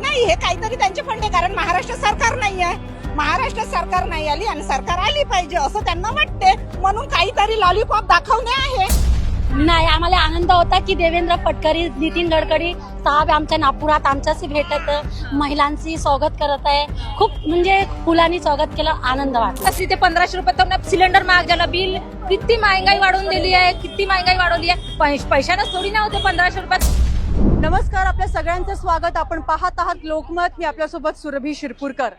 नाही हे काहीतरी त्यांचे फंड आहे कारण महाराष्ट्र सरकार नाही आहे महाराष्ट्र सरकार नाही आली आणि सरकार आली पाहिजे असं त्यांना वाटते म्हणून काहीतरी लॉलीपॉप दाखवणे आहे. नाही आम्हाला आनंद होता की देवेंद्र फटकरी नितीन गडकरी साहेब आमच्या नागपुरात आमच्याशी भेटत महिलांशी स्वागत करत आहे. खूप म्हणजे फुलांनी स्वागत केलं आनंद वाटला अस्सी ते पंधराशे रुपये तर सिलेंडर महाग झालं. बिल किती महागाई वाढवून दिली आहे किती महागाई वाढवली आहे. पै- पैशानं थोडी ना होते पंधराशे रुपयात. नमस्कार आपल्या सगळ्यांचं स्वागत. आपण पाहत आहात लोकमत. मी आपल्यासोबत सुरभी शिरपूरकर.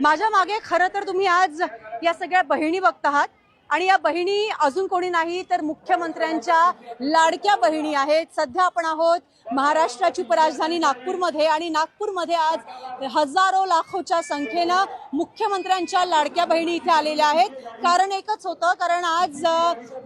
माझ्या मागे खरं तर तुम्ही आज या सगळ्या बहिणी बघत आहात. आणि या बहिणी अजून कोणी नाही तर मुख्यमंत्र्यांच्या लाडक्या बहिणी आहेत. सध्या आपण आहोत महाराष्ट्राची उपराजधानी नागपूरमध्ये आणि नागपूरमध्ये आज हजारो लाखोच्या संख्येनं मुख्यमंत्र्यांच्या लाडक्या बहिणी इथे आलेल्या आहेत. कारण एकच होतं कारण आज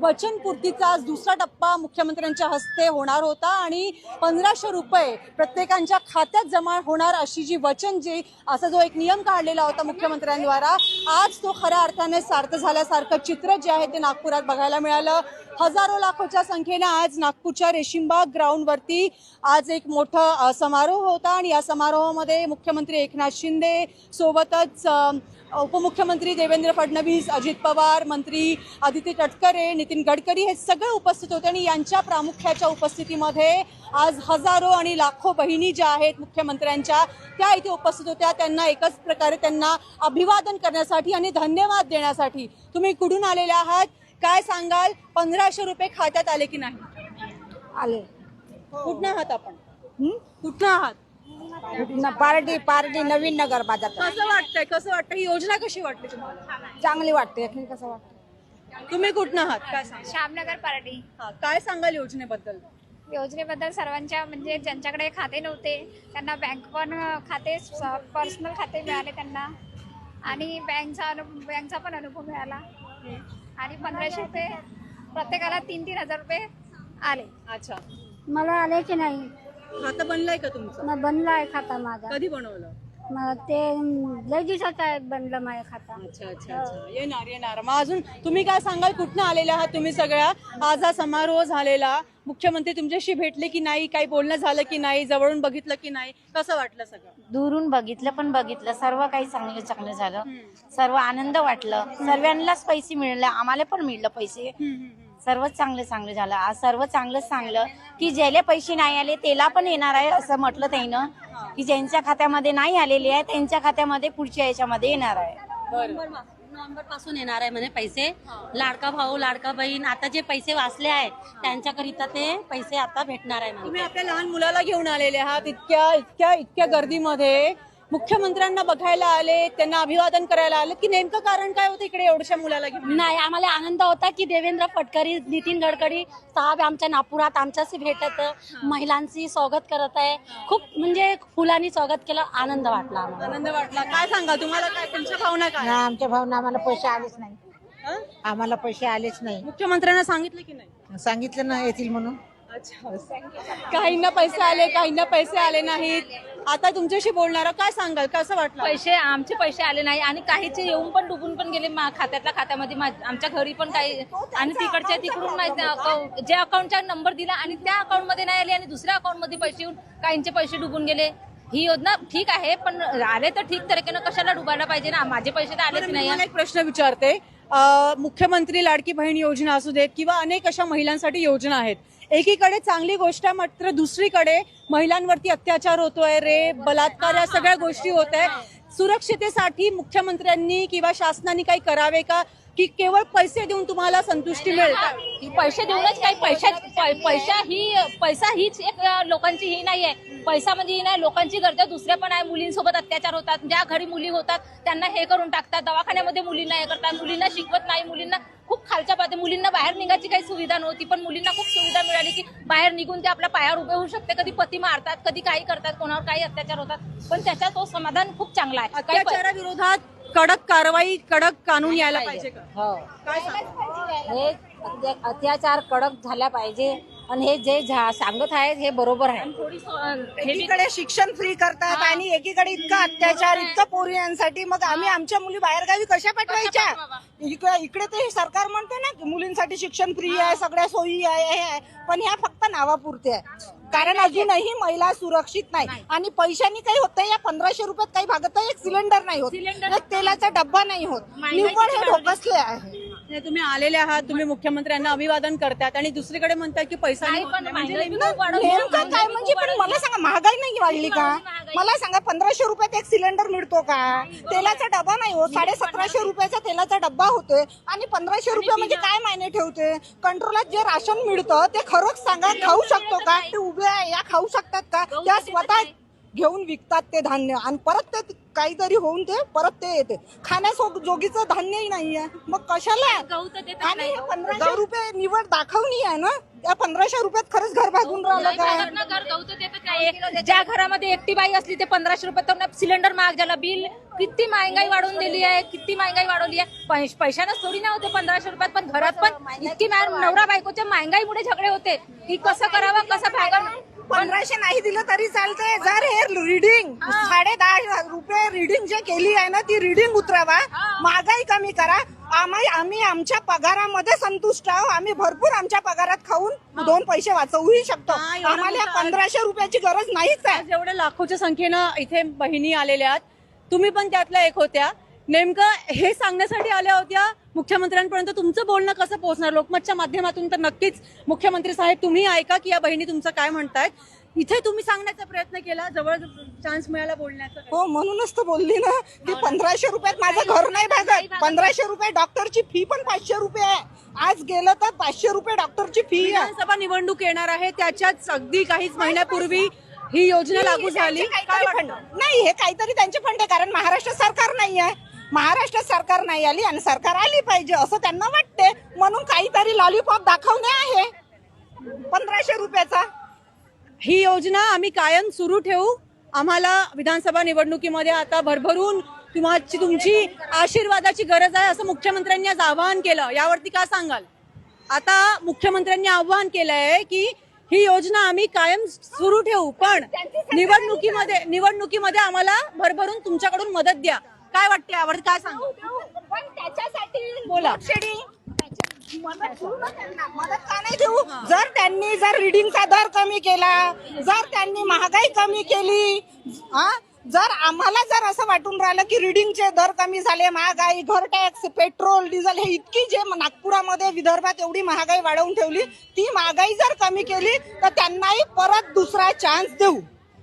वचनपूर्तीचा आज दुसरा टप्पा मुख्यमंत्र्यांच्या हस्ते होणार होता आणि पंधराशे रुपये प्रत्येकांच्या खात्यात जमा होणार अशी जी वचन जी असा जो एक नियम काढलेला होता मुख्यमंत्र्यांद्वारा आज तो खऱ्या अर्थाने सार्थ झाल्यासारखं चित्र जे आहे ते नागपुरात बघायला मिळालं. हजारो लाखोच्या संख्येनं आज नागपूरच्या रेशीमबाग ग्राउंडवरती आज एक मोठा समारोह होता आणि या समारोहामध्ये मुख्यमंत्री एकनाथ शिंदे सोबतच उपमुख्यमंत्री देवेंद्र फडणवीस अजित पवार मंत्री आदित्य तटकरे नितीन गडकरी हे सगळे उपस्थित होते आणि यांच्या प्रामुख्याच्या उपस्थितीमध्ये आज हजारो आणि लाखो बहिणी ज्या आहेत मुख्यमंत्र्यांच्या त्या इथे उपस्थित होत्या. त्यांना एकच प्रकारे त्यांना अभिवादन करण्यासाठी आणि धन्यवाद देण्यासाठी तुम्ही कुठून आलेले आहात? काय सांगाल? पंधराशे रुपये खात्यात आले की नाही? आले. कुठनं आहात आपण? कुठनं आहात? पार्टी पार्टी नवीन नगर बाजार कसं वाटतंय? कसं वाटतं ही योजना कशी वाटली तुम्हाला? चांगली वाटते. कसं वाटतं? तुम्ही कुठनं आहात? काय सांगा श्यामनगर पार्टी हा, काय सांगाल योजनेबद्दल? योजनेबद्दल सर्वांच्या म्हणजे ज्यांच्याकडे खाते नव्हते त्यांना बँक पण खाते पर्सनल खाते मिळाले त्यांना. आणि बँकचा अनुभव बँकचा पण अनुभव मिळाला. आणि पंधराशे रुपये प्रत्येकाला तीन तीन हजार रुपये आले. अच्छा. मला आले की नाही. खातं बनलंय का तुमचं? मग बनला आहे खाता माझा. कधी बनवलं? मग ते लय दिवसाचं आहे बनलं माझं खाता. अच्छा अच्छा अच्छा. येणार येणार. मग अजून तुम्ही काय सांगाल? कुठनं आलेल्या आहात तुम्ही सगळ्या? आज हा समारोह झालेला. मुख्यमंत्री तुमच्याशी भेटले की नाही? काही बोलणं झालं की नाही? जवळून बघितलं की नाही? कसं वाटलं सगळं? दुरून बघितलं पण बघितलं. सर्व काही चांगलं चांगलं झालं. सर्व आनंद वाटलं. सर्वांनाच पैसे मिळले. आम्हाला पण मिळलं पैसे. सर्व चांगलं चांगलं झालं. आज सर्व चांगलंच चांगलं की ज्याला पैसे नाही आले त्याला पण येणार आहे असं म्हटलं त्यानं की ज्यांच्या खात्यामध्ये नाही आलेले आहे त्यांच्या खात्यामध्ये पुढच्या याच्यामध्ये येणार आहे. नोव्हेंबरपासून येणार आहे म्हणे पैसे. लाडका भाऊ लाडका बहीण आता जे पैसे वाचले आहे त्यांच्याकरिता ते पैसे आता भेटणार आहे म्हणे. तुम्ही आपल्या लहान मुलाला घेऊन आलेले आहात इतक्या इतक्या इतक्या गर्दीमध्ये. मुख्यमंत्र्यांना बघायला आले त्यांना अभिवादन करायला आले की नेमकं कारण काय होतं इकडे एवढ्या मुलाला घेऊन? नाही आम्हाला आनंद होता की देवेंद्र फटकरी नितीन गडकरी साहेब आमच्या नागपुरात आमच्याशी भेटत महिलांशी स्वागत करत आहे. खूप म्हणजे फुलांनी स्वागत केलं आनंद वाटला आम्हाला. आनंद वाटला. काय सांगा तुम्हाला काय तुमच्या भावना काय? नाही आमच्या भावना आम्हाला पैसे आलेच नाही. हं? आम्हाला पैसे आलेच नाही. मुख्यमंत्र्यांना सांगितलं की नाही? सांगितलं ना येतील म्हणून. काहींना पैसे आले काहींना पैसे आले नाहीत. आता तुमच्याशी बोलणार काय सांगाल? कसं वाटलं? पैसे आमचे पैसे आले नाही आणि काहीचे येऊन पण डुबून पण गेले मा- खात्यातल्या खात्यामध्ये. मा- आमच्या घरी पण काही आणि तिकडच्या तिकडून नाही त्या अकाउंट जे अकाउंटचा नंबर दिला आणि त्या अकाउंटमध्ये नाही आले आणि दुसऱ्या अकाउंटमध्ये पैसे येऊन काहींचे पैसे डुबून गेले. ही योजना ठीक आहे पण आले तर ठीक तरीकेनं कशाला डुबायला पाहिजे ना? माझे पैसे तर आलेच बरं, मी नाही? तुम्हाला एक प्रश्न विचारते. मुख्यमंत्री लाडकी बहीण योजना असू देत किंवा अनेक अशा महिलांसाठी योजना आहेत. एकीकडे चांगली गोष्ट आहे मात्र दुसरीकडे महिलांवरती अत्याचार होतोय रेप बलात्कार या सगळ्या गोष्टी होत आहे सुरक्षितेसाठी मुख्यमंत्र्यांनी किंवा शासनाने काही करावे का? की केवळ पैसे देऊन तुम्हाला संतुष्टी मिळेल? पैसे देऊनच काही पैशा पैसा ही पैसा हीच एक लोकांची ही नाही आहे पैसा म्हणजे ही नाही लोकांची गरजा दुसऱ्या पण आहे मुलींसोबत अत्याचार होतात ज्या घरी मुली होतात त्यांना हे करून टाकतात दवाखान्यामध्ये मुलींना हे करतात मुलींना शिकवत नाही मुलींना खूप खालच्या पाते मुलींना बाहेर निघायची काही सुविधा नव्हती पण मुलींना खूप सुविधा मिळाली की बाहेर निघून ते आपल्या पायावर उभे होऊ शकते कधी पती मारतात कधी काही करतात कोणावर काही अत्याचार होतात पण त्याचा तो समाधान खूप चांगला आहे. अत्याचाराविरोधात कडक कारवाई कडक कानून यायला पाहिजे का? हो. हे अत्या- अत्याचार कडक झाला पाहिजे. आणि हे जे झा- सांगत आहेत हे बरोबर आहे. हे एकीकडे शिक्षण फ्री करतात आणि एकीकडे इतका अत्याचार इतकं पोरियांसाठी मग आम्ही आमच्या मुली बाहेरगावी कशा पाठवायच्या? इकडे इकडे ते सरकार म्हणते ना की मुलींसाठी शिक्षण फ्री आहे सगळ्या सोयी आहे हे आहे. पण ह्या फक्त नावापुरते आहे कारण अजूनही महिला सुरक्षित नाही. आणि पैशानी काही होत या पंधराशे रुपयात काही भागत नाही. एक सिलेंडर नाही होत. सिलेंडर एक तेलाचा डब्बा नाही होत. निव्वळ हे. ढोकसले आहे. तुम्ही आलेले आहात तुम्ही मुख्यमंत्र्यांना अभिवादन करतात आणि दुसरीकडे म्हणतात की पैसा नाही पण. म्हणजे नेमकं. नेमकं काय म्हणजे पण मला सांगा महागाई नाही वाढली का. मला सांगा पंधराशे रुपयात एक सिलेंडर मिळतो का? तेलाचा डबा नाही हो साडे सतराशे रुपयाचा तेलाचा डब्बा होतोय आणि पंधराशे रुपये म्हणजे काय मायने ठेवते कंट्रोलात जे राशन मिळतं ते खरंच सांगा खाऊ शकतो का? ते उभे आहे, या खाऊ शकतात का? त्या स्वतः घेऊन विकतात ते धान्य. आणि परत ते काहीतरी होऊन ते परत ते येते. खाण्याजोगीचं धान्यही नाहीये. मग कशाला? गहू तर देतच आणि नाही. हे पंधराशे रुपये निवड दाखवणी आहे ना? या पंधराशे रुपयात खरंच घर भागून राहिलं काय? घरनं घर गहू तर देतच नाही. ज्या घरामध्ये एकटी बाई असली ते पंधराशे रुपये तर सिलेंडर महाग झाला बिल किती महागाई वाढवून दिली आहे किती महागाई वाढवली आहे. पैश- पैशानं थोडी ना होते पंधराशे रुपयात पण घरात पण इतकी मा- नवरा बायकोच्या महागाईमुळे झगडे होते. की कसं करावं कसं भागावं? पंधराशे नाही दिलं तरी चालतंय. जर हे रिडिंग साडे दहा रुपये रिडिंग जे केली आहे ना ती रिडिंग उतरावा. महागाई कमी करा. आम्ही आम्ही आमच्या पगारामध्ये संतुष्ट आहोत. आम्ही भरपूर आमच्या पगारात खाऊन दोन पैसे वाचवूही शकतो. आम्हाला पंधराशे रुपयाची गरज नाहीच आहे. आज एवढ्या लाखोच्या संख्येनं इथे बहिणी आलेल्या आहेत. तुम्ही पण त्यातल्या एक होत्या. नेमकं हे सांगण्यासाठी आल्या होत्या मुख्यमंत्र्यांपर्यंत. तुमचं बोलणं कसं पोहोचणार? लोकमतच्या माध्यमातून तर नक्कीच मुख्यमंत्री साहेब तुम्ही ऐका की या बहिणी तुमचं काय म्हणतायत. इथे तुम्ही सांगण्याचा प्रयत्न केला जवळ चान्स मिळाला बोलण्याचा हो म्हणूनच तर बोलली ना की पंधराशे रुपयात माझं घर नाही भागत. पंधराशे रुपये डॉक्टरची फी पण पाचशे रुपये आहे. आज गेलं तर पाचशे रुपये डॉक्टरची फी आहे. विधानसभा निवडणूक येणार आहे त्याच्याच अगदी काहीच महिन्यापूर्वी ही योजना लागू झाली. नाही हे काहीतरी त्यांचे फंड आहे कारण महाराष्ट्र सरकार नाही आहे. महाराष्ट्र सरकार नाही आली आणि सरकार आली पाहिजे असं त्यांना वाटते. म्हणून काहीतरी लॉलीपॉप दाखवणे आहे. पंधराशे रुपयाचा. ही योजना आम्ही कायम सुरू ठेवू. आम्हाला विधानसभा निवडणुकीमध्ये आता भरभरून तुम्हाची तुमची आशीर्वादाची गरज आहे असं मुख्यमंत्र्यांनी आज आवाहन केलं. यावरती काय सांगाल? आता मुख्यमंत्र्यांनी आवाहन केलं आहे की ही योजना आम्ही कायम सुरू ठेवू. पण निवडणुकीमध्ये निवडणुकीमध्ये आम्हाला भरभरून तुमच्याकडून मदत द्या. काय वाटते? यावर काय सांगू? पण त्याच्यासाठी बोला. मदत का नाही देऊ? जर त्यांनी जर रिडिंगचा दर कमी केला जर त्यांनी महागाई कमी केली हा? जर आम्हाला जर असं वाटून राहिलं की रिडिंगचे दर कमी झाले महागाई घर टॅक्स पेट्रोल डिझेल हे इतकी जे नागपुरामध्ये विदर्भात एवढी महागाई वाढवून ठेवली ती महागाई जर कमी केली तर त्यांनाही परत दुसरा चान्स देऊ.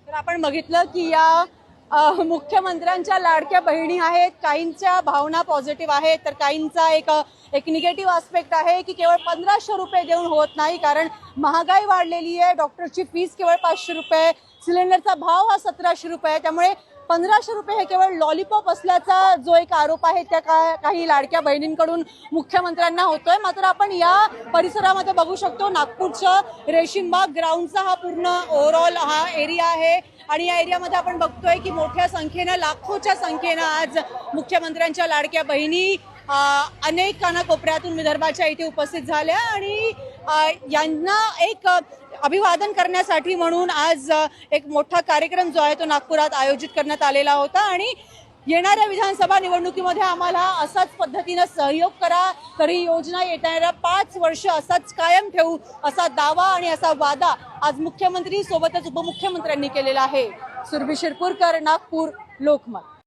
तर आपण बघितलं की या मुख्यमंत्र्यांच्या लाडक्या बहिणी आहेत काहींच्या भावना पॉझिटिव्ह आहेत तर काहींचा एक एक निगेटिव्ह आस्पेक्ट आहे की केवळ पंधराशे रुपये देऊन होत नाही कारण महागाई वाढलेली आहे डॉक्टरची फीस केवळ पाचशे रुपये सिलेंडरचा भाव हा सतराशे रुपये आहे त्यामुळे पंधराशे रुपये हे केवळ लॉलीपॉप असल्याचा जो एक आरोप आहे त्या का काही लाडक्या बहिणींकडून मुख्यमंत्र्यांना होतोय. मात्र आपण या परिसरामध्ये बघू शकतो नागपूरचं रेशीमबाग ग्राउंडचा हा पूर्ण ओव्हरऑल हा एरिया आहे. आणि या एरियामध्ये आपण बघतोय की मोठ्या संख्येनं लाखोच्या संख्येनं आज मुख्यमंत्र्यांच्या लाडक्या बहिणी अनेक कानाकोपऱ्यातून विदर्भाच्या इथे उपस्थित झाल्या आणि यांना एक अभिवादन करण्यासाठी म्हणून आज एक मोठा कार्यक्रम जो आहे तो नागपुरात आयोजित करण्यात आलेला होता आणि येणाऱ्या विधानसभा निवडणुकीमध्ये आम्हाला असाच पद्धतीनं सहयोग करा तरी योजना येणाऱ्या पाच वर्ष असाच कायम ठेवू असा दावा आणि असा वादा आज मुख्यमंत्री सोबतच उपमुख्यमंत्र्यांनी केलेला आहे. सुरभी शिरपूरकर नागपूर लोकमत.